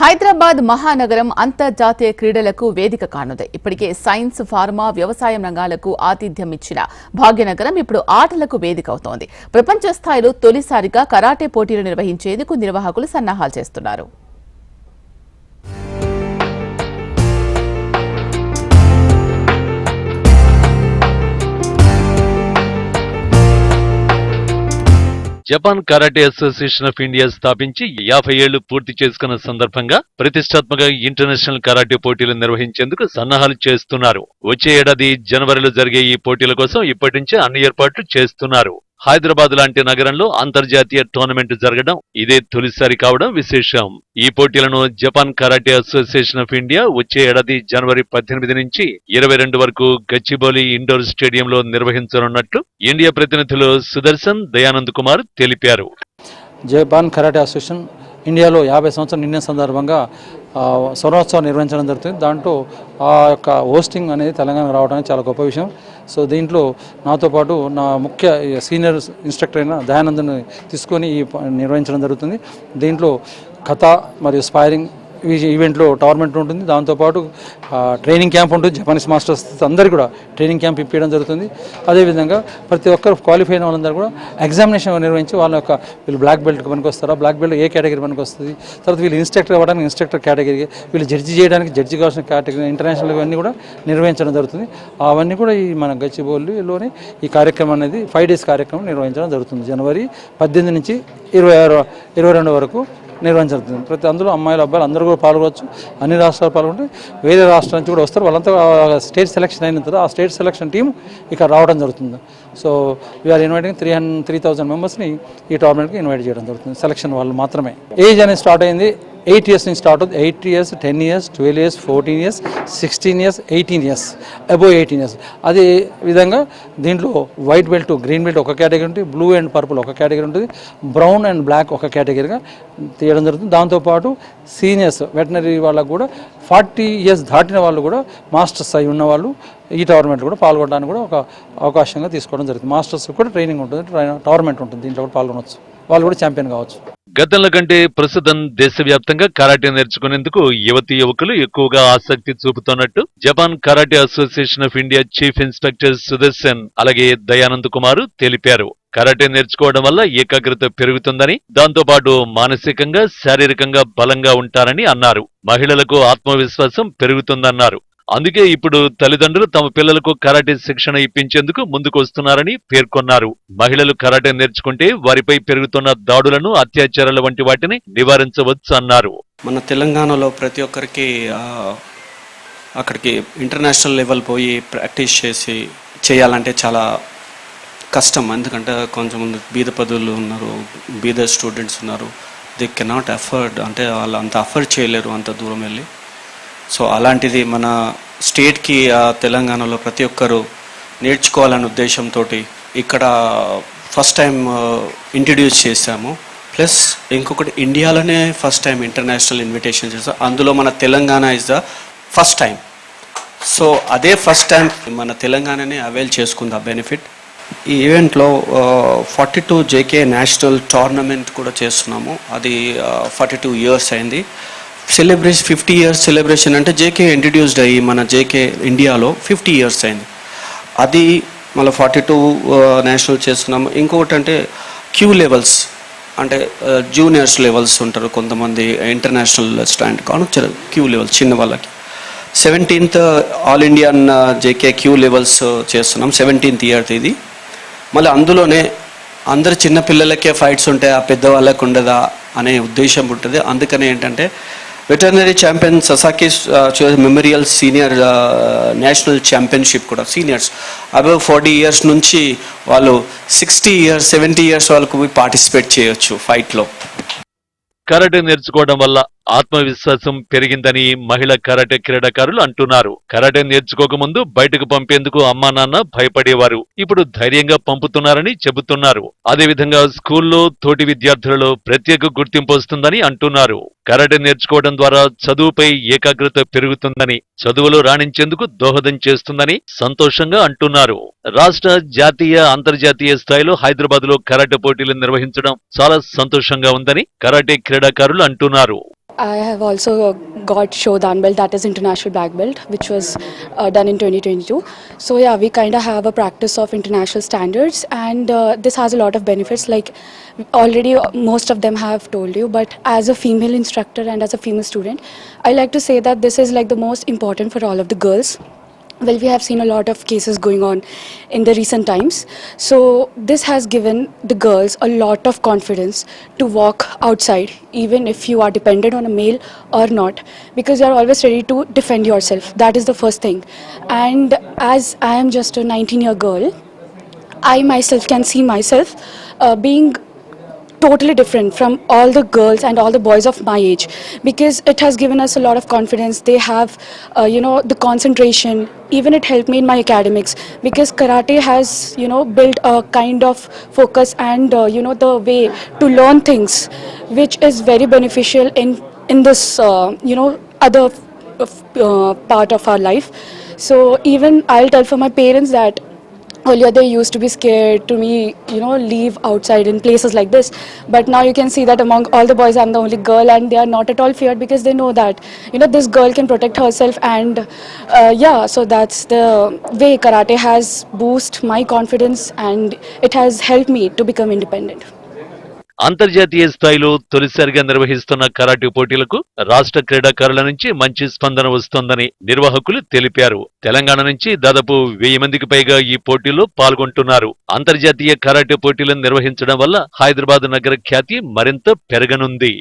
హైదరాబాద్ మహానగరం అంతర్జాతీయ క్రీడలకు వేదిక కానుంది. ఇప్పటికే సైన్స్ ఫార్మా వ్యవసాయం రంగాలకు ఆతిథ్యం ఇచ్చిన భాగ్యనగరం ఇప్పుడు ఆటలకు వేదిక అవుతోంది. ప్రపంచ స్థాయిలో తొలిసారిగా కరాటే పోటీలు నిర్వహించేందుకు నిర్వాహకులు సన్నాహాలు చేస్తున్నారు. Japan karate association of India స్థాపించి యాభై ఏళ్ళు పూర్తి చేసుకున్న సందర్భంగా ప్రతిష్టాత్మక ఇంటర్నేషనల్ కరాటే పోటీలు నిర్వహించేందుకు సన్నాహాలు చేస్తున్నారు. వచ్చే ఏడాది జనవరిలో జరిగే ఈ పోటీల కోసం ఇప్పటి నుంచే అన్ని ఏర్పాట్లు చేస్తున్నారు. హైదరాబాద్ లాంటి నగరంలో అంతర్జాతీయ టోర్నమెంట్ జరగడం ఇదే తొలిసారి కావడం విశేషం. ఈ పోటీలను Japan karate association of India వచ్చే ఏడాది జనవరి పద్దెనిమిది నుంచి ఇరవై రెండు వరకు గచ్చిబౌలి ఇండోర్ స్టేడియంలో నిర్వహించనున్నట్లు ఇండియా ప్రతినిధులు సుదర్శన్ దయానంద్ కుమార్ తెలిపారు. జపాన్ కరాటే అసోసియేషన్ ఇండియాలో యాభై సంవత్సరాలు నిండిన సందర్భంగా స్వర్ణోత్సవం నిర్వహించడం జరుగుతుంది. దాంట్లో ఆ యొక్క హోస్టింగ్ అనేది తెలంగాణకు రావడానికి అనేది చాలా గొప్ప విషయం. సో దీంట్లో నాతో పాటు నా ముఖ్య సీనియర్ ఇన్స్ట్రక్టర్ అయిన దయానంద్ని తీసుకొని ఈ ప- నిర్వహించడం జరుగుతుంది. దీంట్లో కథ మరియు స్పైరింగ్ ఈవెంట్లో టోర్నమెంట్ ఉంటుంది. దాంతోపాటు ట్రైనింగ్ క్యాంప్ ఉంటుంది. జపానీస్ మాస్టర్స్ అందరికీ కూడా ట్రైనింగ్ క్యాంప్ ఇప్పించడం జరుగుతుంది. అదేవిధంగా ప్రతి ఒక్కరు క్వాలిఫై అయిన వాళ్ళందరూ కూడా ఎగ్జామినేషన్ నిర్వహించి వాళ్ళ యొక్క వీళ్ళు బ్లాక్ బెల్ట్కి పనికి వస్తారా బ్లాక్ బెల్ట్ ఏ కేటగిరీ పనికి వస్తుంది తర్వాత వీళ్ళు ఇన్స్ట్రక్టర్ అవ్వడానికి ఇన్స్ట్రక్టర్ కేటగిరీ వీళ్ళు జడ్జి చేయడానికి జడ్జి కావాల్సిన కేటగిరీ ఇంటర్నేషనల్ ఇవన్నీ కూడా నిర్వహించడం జరుగుతుంది. అవన్నీ కూడా ఈ మన గచ్చిబౌలిలోనే ఈ కార్యక్రమం అనేది ఫైవ్ డేస్ కార్యక్రమం నిర్వహించడం జరుగుతుంది. జనవరి పద్దెనిమిది నుంచి ఇరవై ఆరు ఇరవై రెండు వరకు నిర్వహించబడుతుంది ప్రతి అందులో అమ్మాయిలు అబ్బాయిలు అందరూ కూడా పాల్గొచ్చు అన్ని రాష్ట్రాలు పాల్గొంటే వేరే రాష్ట్రాల నుంచి కూడా వస్తారు. వాళ్ళంతా స్టేట్ సెలెక్షన్ అయిన తర్వాత ఆ స్టేట్ సెలెక్షన్ టీం ఇక్కడ రావడం జరుగుతుంది. So we are inviting three hundred three thousand మెంబర్స్ని ఈ టోర్నమెంట్కి ఇన్వైట్ చేయడం జరుగుతుంది. సెలక్షన్ వాళ్ళు మాత్రమే. ఏజ్ అనేది స్టార్ట్ అయింది. ఎయిట్ ఇయర్స్ నుంచి స్టార్ట్ అవుతుంది. Eight years ten years twelve years fourteen years sixteen years eighteen years above eighteen years. అదే విధంగా దీంట్లో వైట్ బెల్ట్ గ్రీన్ బెల్ట్ ఒక కేటగిరీ ఉంటుంది. బ్లూ అండ్ పర్పుల్ ఒక కేటగిరీ ఉంటుంది. బ్రౌన్ అండ్ బ్లాక్ ఒక కేటగిరీగా తీయడం జరుగుతుంది. దాంతోపాటు సీనియర్స్ వెటనరీ వాళ్ళకు కూడా ఫార్టీ ఇయర్స్ దాటిన వాళ్ళు కూడా మాస్టర్స్ అయి ఉన్న వాళ్ళు ఈ టోర్నమెంట్ కూడా పాల్గొనడానికి కూడా ఒక అవకాశంగా తీసుకోవడం జరుగుతుంది. మాస్టర్స్ కూడా ట్రైనింగ్ ఉంటుంది. టోర్నమెంట్ ఉంటుంది. దీంట్లో కూడా పాల్గొనవచ్చు. వాళ్ళు కూడా ఛాంపియన్ కావచ్చు. గతంలో కంటే ప్రస్తుతం దేశవ్యాప్తంగా కరాటే నేర్చుకునేందుకు యువతి యువకులు ఎక్కువగా ఆసక్తి చూపుతున్నట్టు Japan karate association of India chief inspector Sudarshan అలాగే దయానంద్ కుమార్ తెలిపారు. కరాటే నేర్చుకోవడం వల్ల ఏకాగ్రత పెరుగుతుందని దాంతోపాటు మానసికంగా శారీరకంగా బలంగా ఉంటారని అన్నారు. మహిళలకు ఆత్మవిశ్వాసం పెరుగుతుందన్నారు. అందుకే ఇప్పుడు తల్లిదండ్రులు తమ పిల్లలకు కరాటే శిక్షణ ఇప్పించేందుకు ముందుకు వస్తున్నారని పేర్కొన్నారు. మహిళలు కరాటే నేర్చుకుంటే వారిపై పెరుగుతున్న దాడులను అత్యాచారాల వంటి వాటిని నివారించవచ్చు అన్నారు. మన తెలంగాణలో ప్రతి ఒక్కరికి అక్కడికి ఇంటర్నేషనల్ లెవెల్ పోయి ప్రాక్టీస్ చేసి చేయాలంటే చాలా కష్టం. ఎందుకంటే కొంచెం బీద పదులు ఉన్నారు బీద స్టూడెంట్స్ ఉన్నారు. దే కెనాట్ అఫర్డ్ అంటే వాళ్ళు అంత అఫర్డ్ చేయలేరు అంత దూరం వెళ్ళి. సో అలాంటిది మన స్టేట్కి ఆ తెలంగాణలో ప్రతి ఒక్కరు నేర్చుకోవాలనే ఉద్దేశంతో ఇక్కడ ఫస్ట్ టైం ఇంట్రడ్యూస్ చేశాము. ప్లస్ ఇంకొకటి ఇండియాలోనే ఫస్ట్ టైం ఇంటర్నేషనల్ ఇన్విటేషన్ చేస్తాం అందులో మన Telangana is the first time so అదే ఫస్ట్ టైం మన తెలంగాణనే అవైల్ చేసుకుంది ఆ బెనిఫిట్ ఈ ఈవెంట్లో forty two JK national tournament కూడా చేస్తున్నాము. అది ఫార్టీ టూ ఇయర్స్ అయింది. సెలబ్రేషన్ ఫిఫ్టీ ఇయర్స్ సెలబ్రేషన్ అంటే జేకే ఇంట్రడ్యూస్డ్ అయ్యి మన జేకే ఇండియాలో ఫిఫ్టీ ఇయర్స్ అయింది. అది మళ్ళీ ఫార్టీ టూ నేషనల్ చేస్తున్నాము. ఇంకొకటి అంటే క్యూ లెవెల్స్ అంటే uh, జూనియర్స్ లెవెల్స్ ఉంటారు కొంతమంది ఇంటర్నేషనల్ స్టాండ్ కాను క్యూ లెవెల్స్ చిన్న వాళ్ళకి. Seventeenth all Indian JK kyu levels చేస్తున్నాం సెవెంటీన్త్ ఇయర్ ఇది. మళ్ళీ అందులోనే అందరు చిన్న పిల్లలకే ఫైట్స్ ఉంటాయి ఆ పెద్దవాళ్ళకు ఉండదా అనే ఉద్దేశం ఉంటుంది. అందుకనే ఏంటంటే veterinary champion Sasaki memorial senior national championship కూడా సీనియర్స్ అబవ్ ఫార్టీ ఇయర్స్ నుంచి వాళ్ళు సిక్స్టీ ఇయర్స్ సెవెంటీ ఇయర్స్ వాళ్ళకు పార్టిసిపేట్ చేయొచ్చు ఫైట్లో కరాటే నేర్చుకోవడం వల్ల ఆత్మవిశ్వాసం పెరిగిందని మహిళ కరాటే క్రీడాకారులు అంటున్నారు. కరాటే నేర్చుకోకముందు బయటకు పంపేందుకు అమ్మా నాన్న భయపడేవారు. ఇప్పుడు ధైర్యంగా పంపుతున్నారని చెబుతున్నారు. అదేవిధంగా స్కూల్లో తోటి విద్యార్థులలో ప్రత్యేక గుర్తింపు వస్తుందని అంటున్నారు. కరాటే నేర్చుకోవడం ద్వారా చదువుపై ఏకాగ్రత పెరుగుతుందని చదువులో రాణించేందుకు దోహదం చేస్తుందని సంతోషంగా అంటున్నారు. రాష్ట్ర జాతీయ అంతర్జాతీయ స్థాయిలో హైదరాబాద్లో కరాటే పోటీలు నిర్వహించడం చాలా సంతోషంగా ఉందని కరాటే క్రీడాకారులు అంటున్నారు I have also got Shodan belt, that is international black belt, which was uh, done in 2022. So yeah, we kind of have a practice of international standards, and uh, this has a lot of benefits. Like already, most of them have told you, but as a female instructor and as a female student, I like to say that this is like the most important for all of the girls. Well, we have seen a lot of cases going on in the recent times. So, this has given the girls a lot of confidence to walk outside, even if you are dependent on a male or not, because you are always ready to defend yourself. That is the first thing. And as I am just a 19 year girl, I myself can see myself uh, being totally different from all the girls and all the boys of my age because it has given us a lot of confidence. They have uh, you know the concentration. Even it helped me in my academics because karate has you know built a kind of focus and uh, you know the way to learn things which is very beneficial in in this uh, you know other uh, part of our life. So even i'll tell for my parents that earlier they used to be scared to me you know leave outside in places like this. But now you can see that among all the boys i'm the only girl and they are not at all feared because they know that you know this girl can protect herself and uh, yeah so that's the way karate has boost my confidence and it has helped me to become independent అంతర్జాతీయ స్థాయిలో తొలిసారిగా నిర్వహిస్తున్న karate పోటీలకు రాష్ట్ర క్రీడాకారుల నుంచి మంచి స్పందన వస్తోందని నిర్వాహకులు తెలిపారు. తెలంగాణ నుంచి దాదాపు వెయ్యి మందికి పైగా ఈ పోటీలో పాల్గొంటున్నారు. అంతర్జాతీయ కరాటే పోటీలను నిర్వహించడం వల్ల హైదరాబాద్ నగర ఖ్యాతి మరింత పెరగనుంది.